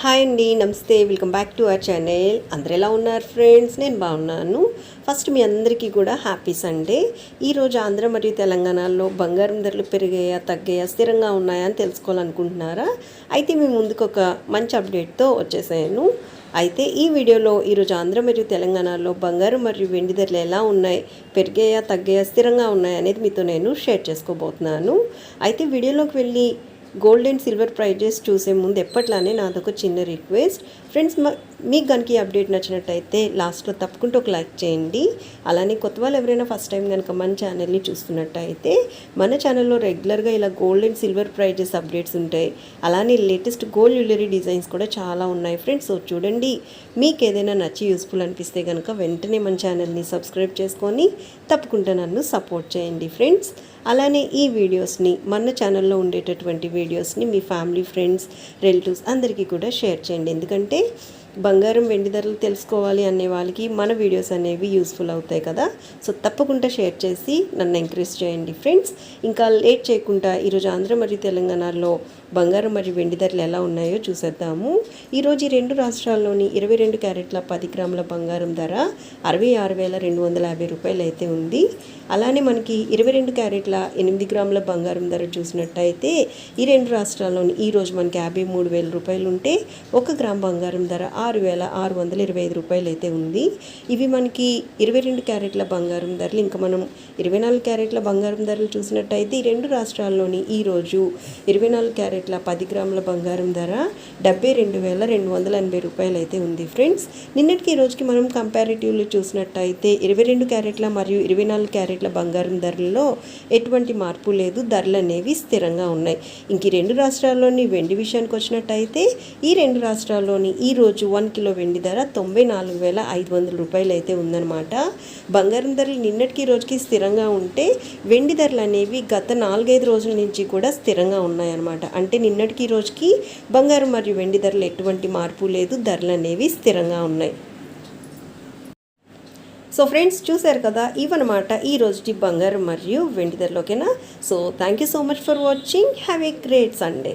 Hi అండి నమస్తే. Welcome back to our channel. అందరు ఎలా ఉన్నారు ఫ్రెండ్స్? నేను బాగున్నాను. ఫస్ట్ మీ అందరికీ కూడా హ్యాపీ సండే. ఈరోజు ఆంధ్ర మరియు తెలంగాణలో బంగారం ధరలు పెరిగాయా తగ్గాయా స్థిరంగా ఉన్నాయా అని తెలుసుకోవాలనుకుంటున్నారా? అయితే మీ ముందుకు ఒక మంచి అప్డేట్తో వచ్చేసాను. అయితే ఈ వీడియోలో ఈరోజు ఆంధ్ర మరియు తెలంగాణలో బంగారం మరియు వెండి ధరలు ఎలా ఉన్నాయి పెరిగాయా తగ్గాయా స్థిరంగా ఉన్నాయా అనేది మీతో నేను షేర్ చేసుకోబోతున్నాను. అయితే వీడియోలోకి వెళ్ళి గోల్డ్ అండ్ సిల్వర్ ప్రైజెస్ చూసే ముందు ఎప్పట్లానే నాదొక చిన్న రిక్వెస్ట్. ఫ్రెండ్స్ మీకు కనుక ఈ అప్డేట్ నచ్చినట్టయితే లాస్ట్లో తప్పకుండా ఒక లైక్ చేయండి. అలానే కొత్త వాళ్ళు ఎవరైనా ఫస్ట్ టైం కనుక మన ఛానల్ని చూస్తున్నట్టయితే మన ఛానల్లో రెగ్యులర్గా ఇలా gold and silver prices updates ఉంటాయి. అలానే లేటెస్ట్ గోల్డ్ జ్యువెలరీ డిజైన్స్ కూడా చాలా ఉన్నాయి ఫ్రెండ్స్. సో చూడండి మీకు ఏదైనా నచ్చి యూస్ఫుల్ అనిపిస్తే కనుక వెంటనే మన ఛానల్ని సబ్స్క్రైబ్ చేసుకొని తప్పకుండా నన్ను సపోర్ట్ చేయండి ఫ్రెండ్స్. అలానే ఈ వీడియోస్ని మన ఛానల్లో ఉండేటటువంటి వీడియోస్ని మీ ఫ్యామిలీ ఫ్రెండ్స్ రిలేటివ్స్ అందరికీ కూడా షేర్ చేయండి. ఎందుకంటే బంగారం వెండి ధరలు తెలుసుకోవాలి అనే వాళ్ళకి మన వీడియోస్ అనేవి యూస్ఫుల్ అవుతాయి కదా. సో తప్పకుండా షేర్ చేసి నన్ను ఎంకరేజ్ చేయండి ఫ్రెండ్స్ ఇంకా లేట్ చేయకుండా ఈరోజు ఆంధ్ర మరియు తెలంగాణలో బంగారం మరియు వెండి ధరలు ఎలా ఉన్నాయో చూసేద్దాము. ఈరోజు ఈ రెండు రాష్ట్రాల్లోని ఇరవై రెండు క్యారెట్ల పది గ్రాముల బంగారం ధర అరవై ఆరు వేల రెండు వందల యాభై రూపాయలు అయితే ఉంది. అలానే మనకి ఇరవై రెండు క్యారెట్ల ఎనిమిది గ్రాముల బంగారం ధర చూసినట్టయితే ఈ రెండు రాష్ట్రాల్లోని ఈరోజు మనకి యాభై మూడు వేల రూపాయలు ఉంటే ఒక గ్రామ్ బంగారం ధర ఆరు వేల ఆరు వందల ఇరవై ఐదు రూపాయలు అయితే ఉంది. ఇవి మనకి ఇరవై రెండు క్యారెట్ల బంగారం ధరలు. ఇంకా మనం ఇరవై నాలుగు క్యారెట్ల బంగారం ధరలు చూసినట్టయితే ఈ రెండు రాష్ట్రాల్లోని ఈ రోజు ఇరవై నాలుగు క్యారెట్ల పది గ్రాముల బంగారం ధర డెబ్బై రెండు వేల రెండు వందల ఎనభై రూపాయలు అయితే ఉంది ఫ్రెండ్స్. నిన్నటికి ఈ రోజుకి మనం కంపారిటివ్లో చూసినట్టయితే ఇరవై రెండు క్యారెట్ల మరియు ఇరవై నాలుగు క్యారెట్ల బంగారం ధరల్లో ఎటువంటి మార్పు లేదు. ధరలు అనేవి స్థిరంగా ఉన్నాయి. ఇంక ఈ రెండు రాష్ట్రాల్లోని వెండి విషయానికి వచ్చినట్టయితే ఈ రెండు రాష్ట్రాల్లోని ఈ రోజు వన్ కిలో వెండి ధర తొంభై నాలుగు వేల ఐదు వందల రూపాయలు అయితే ఉందన్నమాట. బంగారం ధరలు నిన్నటికి రోజుకి స్థిరంగా ఉంటే వెండి ధరలు అనేవి గత నాలుగైదు రోజుల నుంచి కూడా స్థిరంగా ఉన్నాయన్నమాట. అంటే నిన్నటికి రోజుకి బంగారం మరియు వెండి ధరలు ఎటువంటి మార్పు లేదు ధరలు అనేవి స్థిరంగా ఉన్నాయి. సో ఫ్రెండ్స్ చూశారు కదా? ఇవన్నమాట ఈ రోజుటి బంగారం మరియు వెండి ధరలోకేనా so thank you so much for watching. Have a great Sunday.